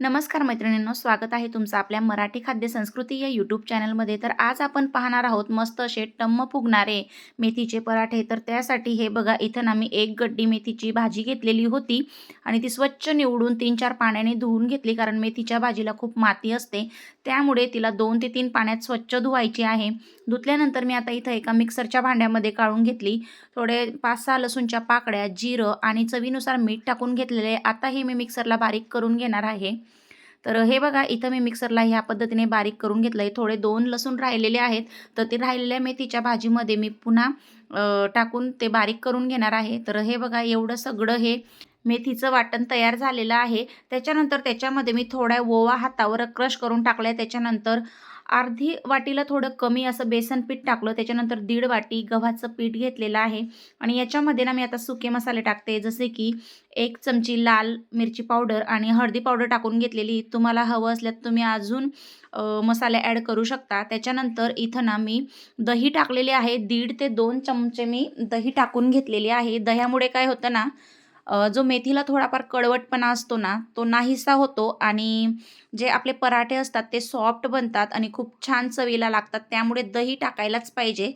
नमस्कार मैत्रिणींनो स्वागत आहे तुमचं आपल्या मराठी खाद्य संस्कृती या यूट्यूब चॅनलमध्ये तर आज आपण पाहणार आहोत मस्त असे टम्म फुगणारे मेथीचे पराठे. तर त्यासाठी हे बघा इथं आम्ही एक गड्डी मेथीची भाजी घेतलेली होती आणि ती स्वच्छ निवडून तीन चार पाण्याने धुवून घेतली कारण मेथीच्या भाजीला खूप माती असते. त्यामुळे तिला दोन ते तीन पाण्यात स्वच्छ धुवायची आहे. धुतल्यानंतर मी आता इथं एका मिक्सरच्या भांड्यामध्ये काढून घेतली. थोडे पाच सहा लसूणच्या पाकड्या जिरं आणि चवीनुसार मीठ टाकून घेतलेले आता हे मी मिक्सरला बारीक करून घेणार आहे. तर हे बघा इथं मी मिक्सरला ह्या पद्धतीने बारीक करून घेतलं आहे थोडे दोन लसूण राहिलेले आहेत. तर ते राहिलेल्या मेथीच्या भाजीमध्ये मी पुन्हा टाकून ते बारीक करून घेणार आहे. तर हे बघा एवढं सगळं हे मेथीचं वाटण तयार झालेलं आहे. त्याच्यानंतर त्याच्यामध्ये मी थोड्या ओवा हातावर क्रश करून टाकला आहे त्याच्यानंतर अर्धी वाटीला थोडं कमी असं बेसन पीठ टाकलं त्याच्यानंतर दीड वाटी गव्हाचं पीठ घेतलेलं आहे. आणि याच्यामध्ये ना मी आता सुके मसाले टाकते जसे की एक चमची लाल मिरची पावडर आणि हळदी पावडर टाकून घेतलेली. तुम्हाला हवं असल्यास तुम्ही अजून मसाले ॲड करू शकता. त्याच्यानंतर इथं ना मी दही टाकलेले आहे. दीड ते दोन चमचे मी दही टाकून घेतलेली आहे. दह्यामुळे काय होतं ना जो मेथीला थोडाफार कडवटपणा असतो ना तो नाहीसा होतो आणि जे आपले पराठे असतात ते सॉफ्ट बनतात आणि खूप छान चवीला लागतात त्यामुळे दही टाकायलाच पाहिजे.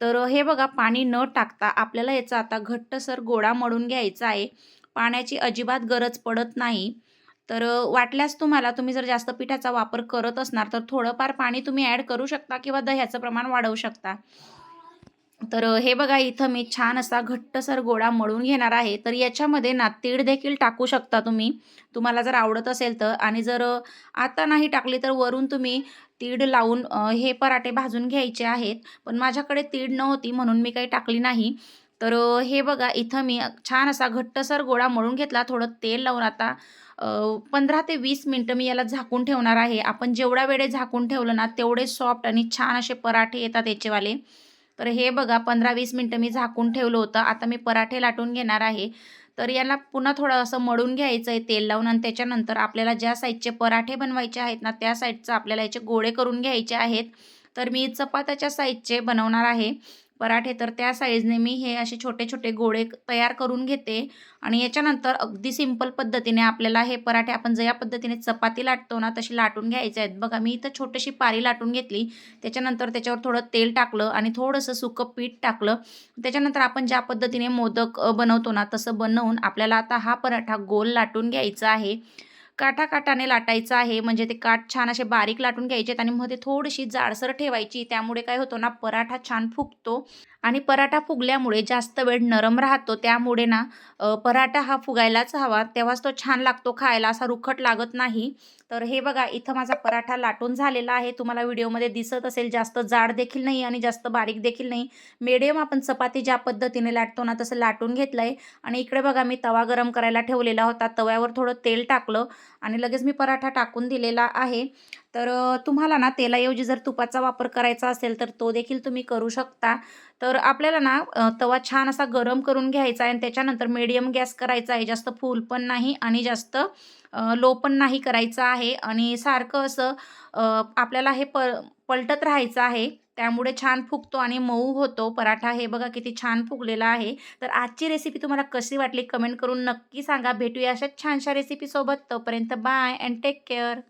तर हे बघा पाणी न टाकता आपल्याला याचा आता घट्टसर गोळा मळून घ्यायचा आहे. पाण्याची अजिबात गरज पडत नाही. तर वाटल्यास तुम्हाला तुम्ही जर जास्त पिठाचा वापर करत असणार तर थोडंफार पाणी तुम्ही ॲड करू शकता किंवा दह्याचं प्रमाण वाढवू शकता. तर हे बघा इथं मी छान असा घट्टसर गोळा मळून घेणार आहे. तर याच्यामध्ये ना तीळ देखील टाकू शकता तुम्ही. तुम्हाला जर आवडत असेल तर. आणि जर आता नाही टाकली तर वरून तुम्ही तीड लावून हे पराठे भाजून घ्यायचे आहेत. पण माझ्याकडे तीड नव्हती म्हणून मी काही टाकली नाही. तर हे बघा इथं मी छान असा घट्टसर गोळा मळून घेतला. थोडं तेल लावून आता पंधरा ते वीस मिनटं मी याला झाकून ठेवणार आहे. आपण जेवढ्या वेळे झाकून ठेवलं ना तेवढे सॉफ्ट आणि छान असे पराठे येतात याचेवाले. तर हे बघा पंधरा वीस मिनटं मी झाकून ठेवलं होतं. आता मी पराठे लाटून घेणार आहे. तर याला पुन्हा थोडं असं मळून घ्यायचं आहे तेल लावून. आणि त्याच्यानंतर आपल्याला ज्या साईजचे पराठे बनवायचे आहेत ना त्या साईजचं आपल्याला याचे गोळे करून घ्यायचे आहेत. तर मी चपात्याच्या साईजचे बनवणार आहे. पराठे तर त्या साईजने मी हे असे छोटे छोटे गोळे तयार करून घेते. आणि याच्यानंतर अगदी सिंपल पद्धतीने आपल्याला हे पराठे आपण ज्या पद्धतीने चपाती लाटतो ना तशी लाटून घ्यायचे आहेत. बघा मी इथं छोटीशी पारी लाटून घेतली. त्याच्यानंतर त्याच्यावर थोडं तेल टाकलं आणि थोडंसं सुकं पीठ टाकलं. त्याच्यानंतर आपण ज्या पद्धतीने मोदक बनवतो ना तसं बनवून आपल्याला आता हा पराठा गोल लाटून घ्यायचा आहे. काठाकाठाने लाटायचं आहे. म्हणजे ते काठ छान असे बारीक लाटून घ्यायचे आहेत आणि ते थोडीशी जाडसर ठेवायची. त्यामुळे काय होतं ना पराठा छान फुगतो. आणि पराठा फुगल्यामुळे जास्त वेळ नरम राहतो. त्यामुळे ना पराठा हा फुगायलाच हवा. तेव्हाच तो छान लागतो खायला. असा रुखट लागत नाही. तर हे बघा इथं माझा पराठा लाटून झालेला आहे. तुम्हाला व्हिडिओमध्ये दिसत असेल जास्त जाड देखील नाही आणि जास्त बारीक देखील नाही. मिडियम आपण चपाती ज्या पद्धतीने लाटतो ना तसं लाटून घेतलं आहे आणि इकडे बघा मी तवा गरम करायला ठेवलेला होता. तव्यावर थोडं तेल टाकलं. आणि लगेच मी पराठा टाकून दिलेला आहे. तर तुम्हाला ना तेलाऐवजी जर तुपाचा वापर करायचा असेल तर तो देखील तुम्ही करू शकता. तर आपल्याला ना तवा छान असा गरम करून घ्यायचा आहे आणि त्याच्यानंतर मीडियम गॅस करायचा आहे. जास्त फुल पण नाही आणि जास्त लो पण नाही करायचा आहे. आणि सारखं असं आपल्याला हे प पलटत राहायचं आहे. त्यामुळे छान फुगतो आणि मऊ होतो. पराठा हे बघा किती छान फुगलेला आहे. तर आजची रेसिपी तुम्हाला कशी वाटली? कमेंट करून नक्की सांगा. भेटूया अशाच छानशा रेसिपीसोबत तोपर्यंत बाय अँड टेक केअर